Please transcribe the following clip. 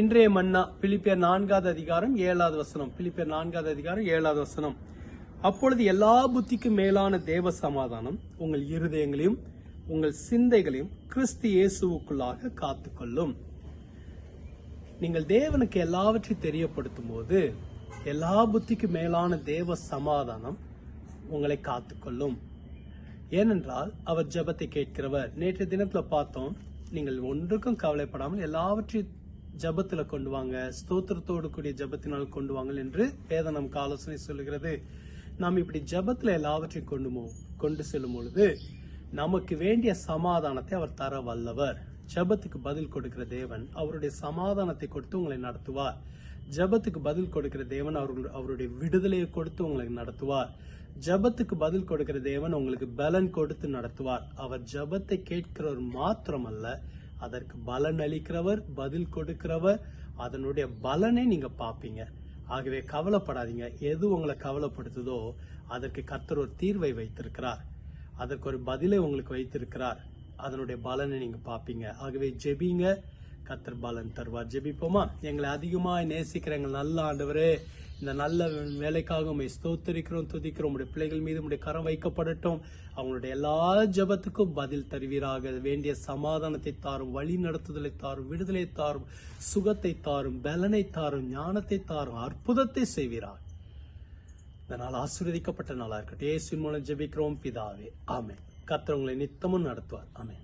இன்றைய மன்னா பிலிப்பியர் நான்காவது அதிகாரம் ஏழாவது வசனம். பிலிப்பியர் நான்காவது அதிகாரம் ஏழாவது வசனம். அப்பொழுது எல்லா புத்திக்கும் மேலான தேவ சமாதானம் உங்கள் இருதயங்களையும் உங்கள் சிந்தைகளையும் கிறிஸ்து இயேசுவுக்குள்ளாக காத்துக்கொள்ளும். நீங்கள் தேவனுக்கு எல்லாவற்றையும் தெரியப்படுத்தும் போது எல்லா புத்திக்கும் மேலான தேவ சமாதானம் உங்களை காத்துக்கொள்ளும். ஏனென்றால் அவர் ஜெபத்தை கேட்கிறவர். நேற்றைய தினத்தில் பார்த்தோம் நீங்கள் ஒன்றுக்கும் கவலைப்படாமல் எல்லாவற்றையும் ஜபத்துல கொண்டு வாங்க. ஸ்தோத்திரத்தோடு கூடிய ஜெபத்தினால் கொண்டு வாங்க என்று வேதம் நமக்கு ஆலோசனை சொல்லுகிறது. நாம் இப்படி ஜபத்துல எல்லாவற்றையும் கொண்டு கொண்டு செல்லும் பொழுது நமக்கு வேண்டிய சமாதானத்தை அவர் தர வல்லவர். ஜெபத்துக்கு பதில் கொடுக்கிற தேவன் அவருடைய சமாதானத்தை கொடுத்து உங்களை நடத்துவார். ஜெபத்துக்கு பதில் கொடுக்கிற தேவன் அவர்கள் அவருடைய விடுதலையை கொடுத்து உங்களை நடத்துவார். ஜெபத்துக்கு பதில் கொடுக்கிற தேவன் உங்களுக்கு பலன் கொடுத்து நடத்துவார். அவர் ஜெபத்தை கேட்கிறவர் மாத்திரமல்ல அதற்கு பலன் அளிக்கிறவர் பதில் கொடுக்கிறவர். அதனுடைய பலனை நீங்க பார்ப்பீங்க. ஆகவே கவலைப்படாதீங்க. எது உங்களை கவலைப்படுத்துதோ அதற்கு கர்த்தர் ஒரு தீர்வை வைத்திருக்கிறார். அதற்கு ஒரு பதிலை உங்களுக்கு வைத்திருக்கிறார். அதனுடைய பலனை நீங்க பார்ப்பீங்க. ஆகவே ஜெபிங்க. கத்தர் பாலன் தருவார். ஜெபிப்போமா? எங்களை அதிகமாக நேசிக்கிற எங்கள் நல்ல ஆண்டவரே இந்த நல்ல வேலைக்காக உண்மை ஸ்தோத்தரிக்கிறோம் துதிக்கிறோம். உடைய பிள்ளைகள் மீது உடைய கரம் வைக்கப்படட்டும். அவங்களுடைய எல்லா ஜெபத்துக்கும் பதில் தருவீராக. வேண்டிய சமாதானத்தை தாரும் வழி நடத்துதலை தாரும் விடுதலை தாரும் சுகத்தை தாரும் பலனை தாரும் ஞானத்தை தாரும் அற்புதத்தை செய்வீராக. இந்த நாள் ஆசீர்வதிக்கப்பட்ட நாளாக இருக்கட்டும். ஏசின் மூலம் ஜெபிக்கிறோம். பிதாவே ஆமே கர்த்தர் உங்களை நித்தமும் நடத்துவார். ஆமே